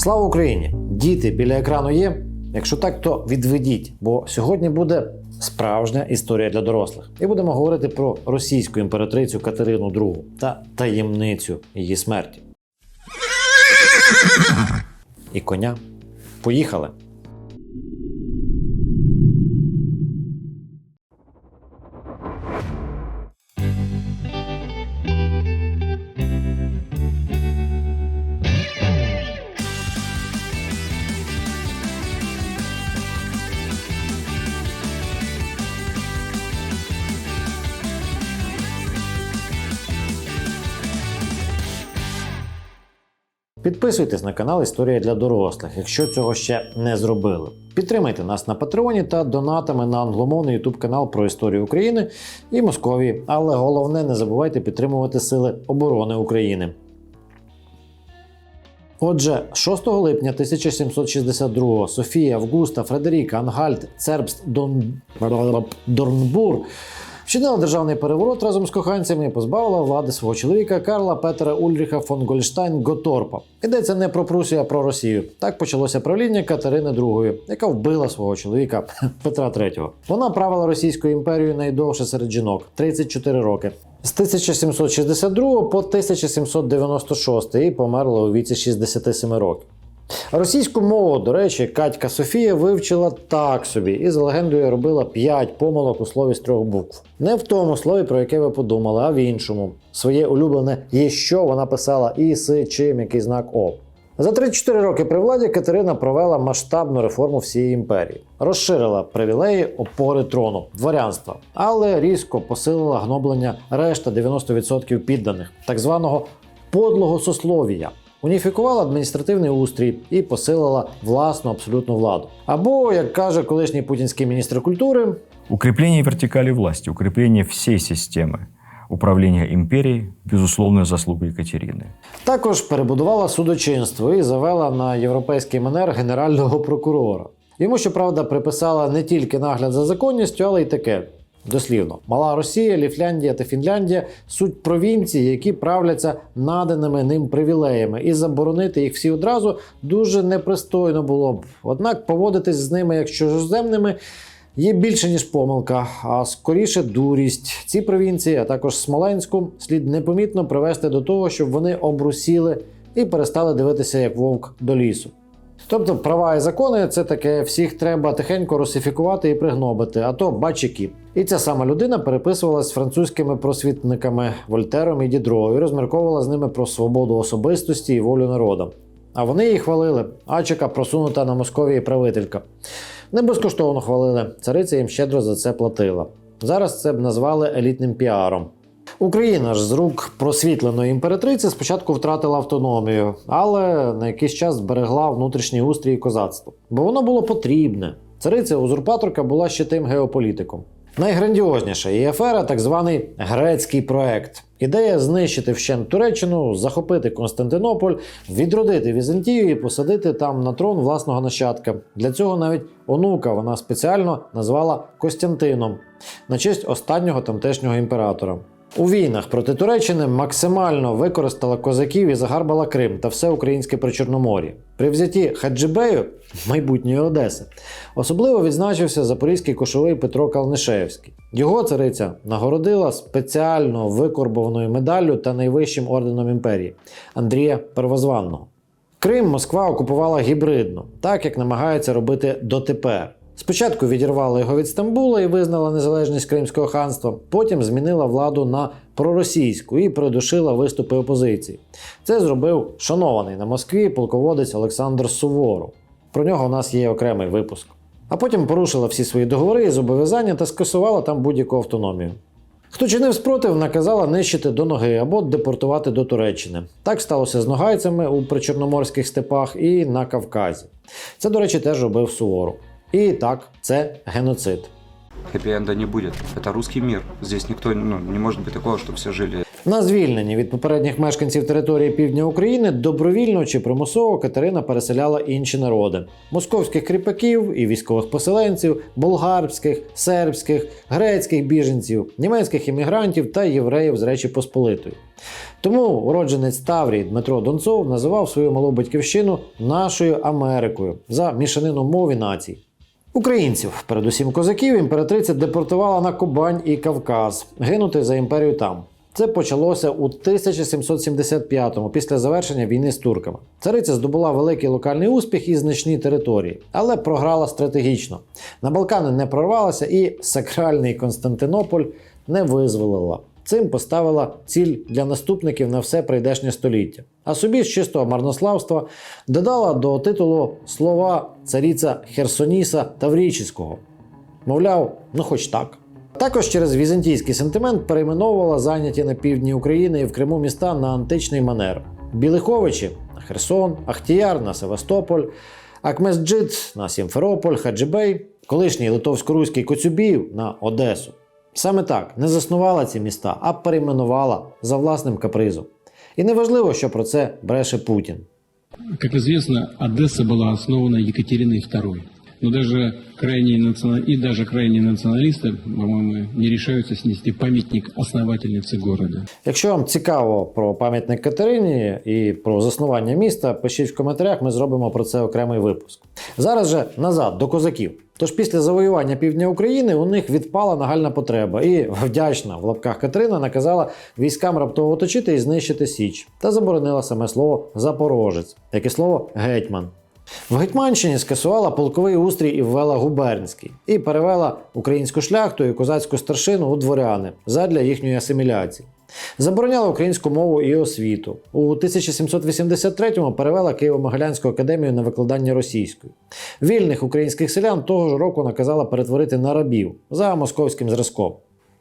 Слава Україні! Діти біля екрану є. Якщо так, то відведіть, бо сьогодні буде справжня історія для дорослих. І будемо говорити про російську імператрицю Катерину II та таємницю її смерті. І коня. Поїхали. Підписуйтесь на канал Історія для дорослих, якщо цього ще не зробили. Підтримайте нас на Патреоні та донатами на англомовний YouTube канал про історію України і Московії. Але головне, не забувайте підтримувати Сили оборони України. Отже, 6 липня 1762 Софія, Августа, Фредеріка, Ангальт, Цербст, Дон... Дорнбур вчинила державний переворот разом з коханцями і позбавила влади свого чоловіка Карла Петера Ульріха фон Гольштайн Готорпа. Йдеться не про Прусію, а про Росію. Так почалося правління Катерини II, яка вбила свого чоловіка Петра III. Вона правила Російською імперією найдовше серед жінок 34 роки. З 1762 по 1796 і померла у віці 67 років. Російську мову, до речі, Катька Софія вивчила так собі і за легендою робила 5 помилок у слові з трьох букв. Не в тому слові, про яке ви подумали, а в іншому. Своє улюблене є що вона писала і с чим який знак О. За 34 роки при владі Катерина провела масштабну реформу всієї імперії, розширила привілеї опори трону, дворянства, але різко посилила гноблення решта 90% підданих, так званого подлого сословія. Уніфікувала адміністративний устрій і посилила власну абсолютну владу. Або, як каже колишній путінський міністр культури, Укрепление вертикали власти, укрепление всей системы управления империей – безусловная заслуга Екатерины. також перебудувала судочинство і завела на європейський манер генерального прокурора. Йому, щоправда, приписала не тільки нагляд за законністю, але й таке. Дослівно, Мала Росія, Ліфляндія та Фінляндія суть провінції, які правляться наданими ним привілеями, і заборонити їх всі одразу дуже непристойно було б. Однак поводитись з ними як чужоземними є більше ніж помилка, а скоріше дурість. Ці провінції, а також Смоленську, слід непомітно привести до того, щоб вони обрусіли і перестали дивитися як вовк до лісу. Тобто права і закони це таке, всіх треба тихенько русифікувати і пригнобити, а то бач які. І ця сама людина переписувалась з французькими просвітниками Вольтером і Дідро і розмірковувала з ними про свободу особистості і волю народа. А вони її хвалили. Ачика просунута на Московії правителька. Не безкоштовно хвалили. Цариця їм щедро за це платила. Зараз це б назвали елітним піаром. Україна ж з рук просвітленої імператриці спочатку втратила автономію, але на якийсь час зберегла внутрішній устрій і козацтво, бо воно було потрібне. Цариця узурпаторка була ще тим геополітиком. Найграндіозніша її афера так званий грецький проект. Ідея знищити вщент Туреччину, захопити Константинополь, відродити Візантію і посадити там на трон власного нащадка. Для цього навіть онука вона спеціально назвала Костянтином на честь останнього тамтешнього імператора. У війнах проти Туреччини максимально використала козаків і загарбала Крим та все українське причорномор'я. При взятті Хаджибею, майбутньої Одеси, особливо відзначився запорізький кошовий Петро Калнишевський. Його цариця нагородила спеціально викорбованою медаллю та найвищим орденом імперії Андрія Первозванного. Крим Москва окупувала гібридно, так як намагається робити дотепер. Спочатку відірвала його від Стамбула і визнала незалежність Кримського ханства, потім змінила владу на проросійську і придушила виступи опозиції. Це зробив шанований на Москві полководець Олександр Суворов. Про нього у нас є окремий випуск. А потім порушила всі свої договори і зобов'язання та скасувала там будь-яку автономію. Хто чинив спротив, наказала нищити до ноги або депортувати до Туреччини. Так сталося з ногайцями у причорноморських степах і на Кавказі. Це, до речі, теж робив Суворов. І так, це геноцид. Хэппи-энда не будет. Это русский мир. Здесь никто, ну, не может быть такого, что все жили На звільненні від попередніх мешканців території півдня України добровільно чи примусово Катерина переселяла інші народи: московських кріпаків і військових поселенців, болгарських, сербських, грецьких біженців, німецьких іммігрантів та євреїв з Речі Посполитої. Тому уродженець Таврії Дмитро Донцов називав свою малу батьківщину нашою Америкою за мішанину мов і націй. Українців, передусім козаків, імператриця депортувала на Кубань і Кавказ, гинути за імперію там. Це почалося у 1775-му, після завершення війни з турками. Цариця здобула великий локальний успіх і значні території, але програла стратегічно. На Балкани не прорвалася і сакральний Константинополь не визволила. Цим поставила ціль для наступників на все прийдешнє століття. А собі з чистого марнославства додала до титулу слова царіця Херсоніса Таврічського. Мовляв, ну хоч так. Також через візантійський сентимент перейменовувала зайняті на півдні України і в Криму міста на античний манер: Білиховичі на Херсон, Ахтіяр на Севастополь, Акмезджит на Сімферополь, Хаджибей, колишній литовсько-руський Коцюбіїв на Одесу. Саме так не заснувала ці міста, а перейменувала за власним капризом. І неважливо, що про це бреше Путін. Як відомо, Одеса була основана Екатериною II. Но даже крайние национа- и даже крайние националисты, по-моему, не решаются снести памятник основательнице города. Якщо вам цікаво про пам'ятник Катерині і про заснування міста, пишіть в коментарях, ми зробимо про це окремий випуск. Зараз же назад до козаків. Тож після завоювання півдня України у них відпала нагальна потреба, і вдячна в лапках Катерина наказала військам раптово оточити і знищити Січ та заборонила саме слово Запорожець, як і слово гетьман. В Гетьманщині скасувала полковий устрій і ввела губернський і перевела українську шляхту і козацьку старшину у дворяни задля їхньої асиміляції. Забороняла українську мову і освіту. У 1783-му перевела Києво-Могилянську академію на викладання російською. Вільних українських селян того ж року наказала перетворити на рабів за московським зразком.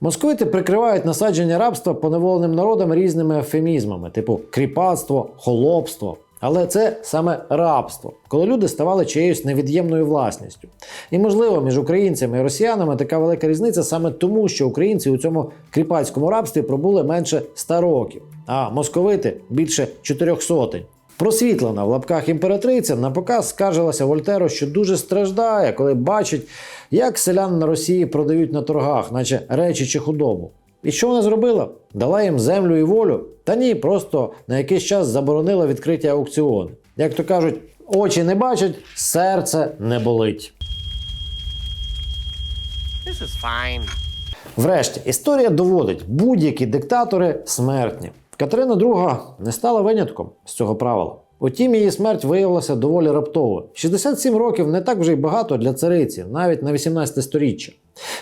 Московити прикривають насадження рабства поневоленим народам різними ефемізмами, типу кріпацтво, холопство. Але це саме рабство, коли люди ставали чиєюсь невід'ємною власністю. І можливо, між українцями і росіянами така велика різниця саме тому, що українці у цьому кріпацькому рабстві пробули менше 100 років, а московити більше чотирьох сотень. Просвітлена в лапках імператриця на показ скаржилася Вольтеру, що дуже страждає, коли бачить, як селян на Росії продають на торгах, наче речі чи худобу. І що вона зробила? Дала їм землю і волю? Та ні, просто на якийсь час заборонила відкриті аукціони. Як то кажуть, очі не бачать, серце не болить. This is fine. Врешті, історія доводить, будь-які диктатори смертні. Катерина II не стала винятком з цього правила. Утім, її смерть виявилася доволі раптовою. 67 років не так вже й багато для цариці, навіть на 18 сторіччя.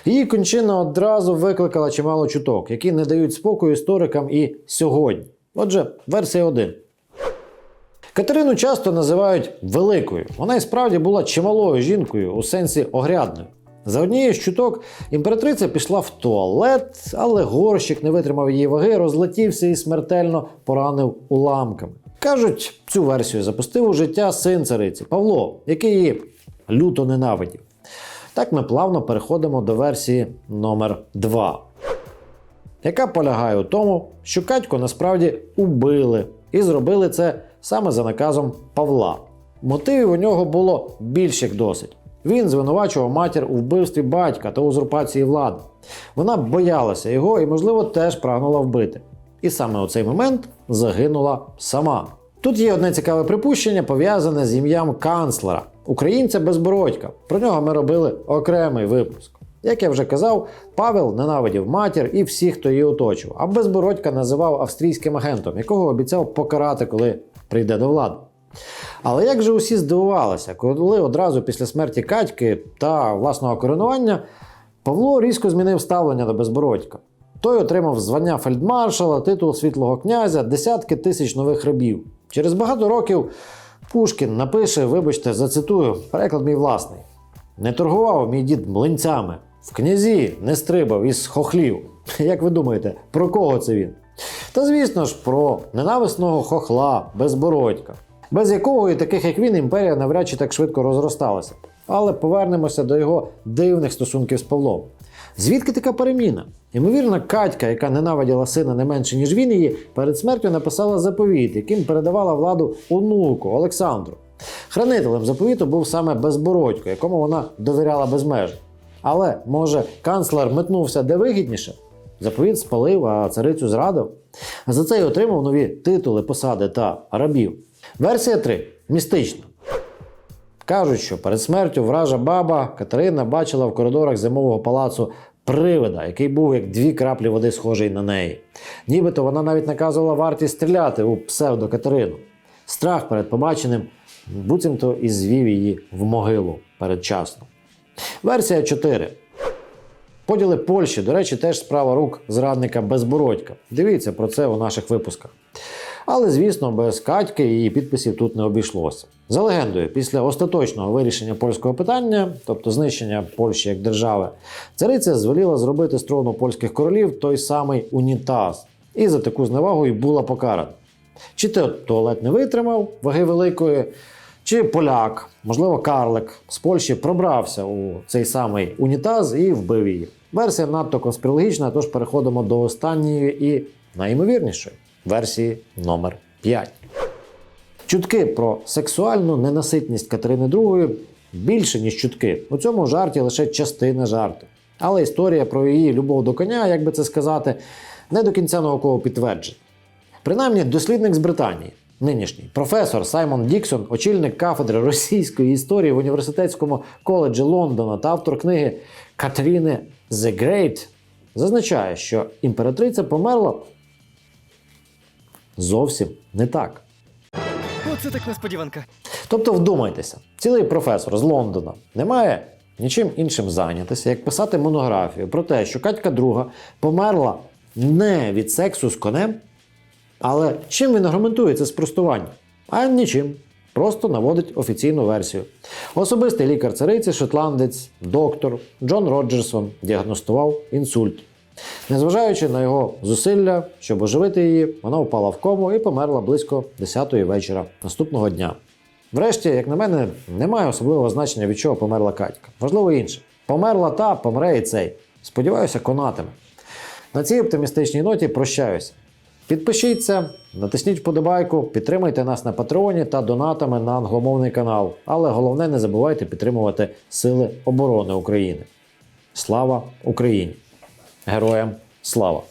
Її кончина одразу викликала чимало чуток, які не дають спокою історикам і сьогодні. Отже, версія 1. Катерину часто називають великою. Вона і справді була чималою жінкою у сенсі огрядною. За однією з чуток імператриця пішла в туалет, але горщик не витримав її ваги, розлетівся і смертельно поранив уламками. Кажуть, цю версію запустив у життя син цариці Павло, який її люто ненавидів. Так ми плавно переходимо до версії номер 2 яка полягає у тому, що Катьку насправді убили і зробили це саме за наказом Павла. Мотивів у нього було більш як досить. Він звинувачував матір у вбивстві батька та узурпації влади. Вона боялася його і, можливо, теж прагнула вбити. І саме у цей момент загинула сама. Тут є одне цікаве припущення, пов'язане з ім'ям канцлера, українця Безбородька. Про нього ми робили окремий випуск. Як я вже казав, Павел ненавидів матір і всіх, хто її оточував, а Безбородька називав австрійським агентом, якого обіцяв покарати, коли прийде до влади. Але як же усі здивувалися, коли одразу після смерті Катьки та власного коронування Павло різко змінив ставлення до Безбородька. Той отримав звання фельдмаршала, титул світлого князя, десятки тисяч нових рабів. Через багато років Пушкін напише, вибачте, зацитую, переклад мій власний. Не торгував мій дід млинцями, в князі не стрибав із хохлів. Як ви думаєте, про кого це він? Та звісно ж, про ненависного хохла, безбородька, без якого і таких як він імперія навряд чи так швидко розросталася. Але повернемося до його дивних стосунків з Павлом. Звідки така переміна? Ймовірно, Катька, яка ненавиділа сина не менше, ніж він її, перед смертю написала заповіт, яким передавала владу онуку Олександру. Хранителем заповіту був саме Безбородько, якому вона довіряла безмежно. Але, може, канцлер метнувся де вигідніше? Заповіт спалив, а царицю зрадив. За це й отримав нові титули, посади та рабів. Версія 3. Містична. Кажуть, що перед смертю вража баба Катерина бачила в коридорах зимового палацу привида, який був як дві краплі води схожий на неї. Нібито вона навіть наказувала варті стріляти у псевдо Катерину. Страх перед побаченим буцімто і звів її в могилу передчасно. Версія 4. Поділи Польщі, до речі, теж справа рук зрадника Безбородька. Дивіться про це у наших випусках. Але, звісно, без Катьки її підписів тут не обійшлося. За легендою, після остаточного вирішення польського питання, тобто знищення Польщі як держави, цариця звеліла зробити з трону польських королів той самий унітаз. І за таку зневагу й була покарана. Чи то туалет не витримав ваги великої, чи поляк, можливо, карлик з Польщі пробрався у цей самий унітаз і вбив її. Версія надто конспірологічна, тож переходимо до останньої і найімовірнішої версії номер 5. Чутки про сексуальну ненаситність Катерини II більше, ніж чутки. У цьому жарті лише частина жарту. Але історія про її любов до коня, як би це сказати, не до кінця науково підтверджена. Принаймні, дослідник з Британії, нинішній професор Саймон Діксон, очільник кафедри російської історії в університетському коледжі Лондона та автор книги Катеріни The Great, зазначає, що імператриця померла зовсім не так. Оце так несподіванка. Тобто вдумайтеся, цілий професор з Лондона не має нічим іншим зайнятися, як писати монографію про те, що Катька II померла не від сексу з конем. Але чим він аргументує це спростування? А нічим. Просто наводить офіційну версію. Особистий лікар цариці, шотландець, доктор Джон Роджерсон діагностував інсульт. Незважаючи на його зусилля, щоб оживити її, вона впала в кому і померла близько 10-ї вечора наступного дня. Врешті, як на мене, немає особливого значення, від чого померла Катька. Важливо інше. Померла та, помре і цей. Сподіваюся, конатиме. На цій оптимістичній ноті прощаюся. Підпишіться, натисніть вподобайку, підтримайте нас на Патреоні та донатами на англомовний канал. Але головне, не забувайте підтримувати Сили оборони України. Слава Україні! Героям слава!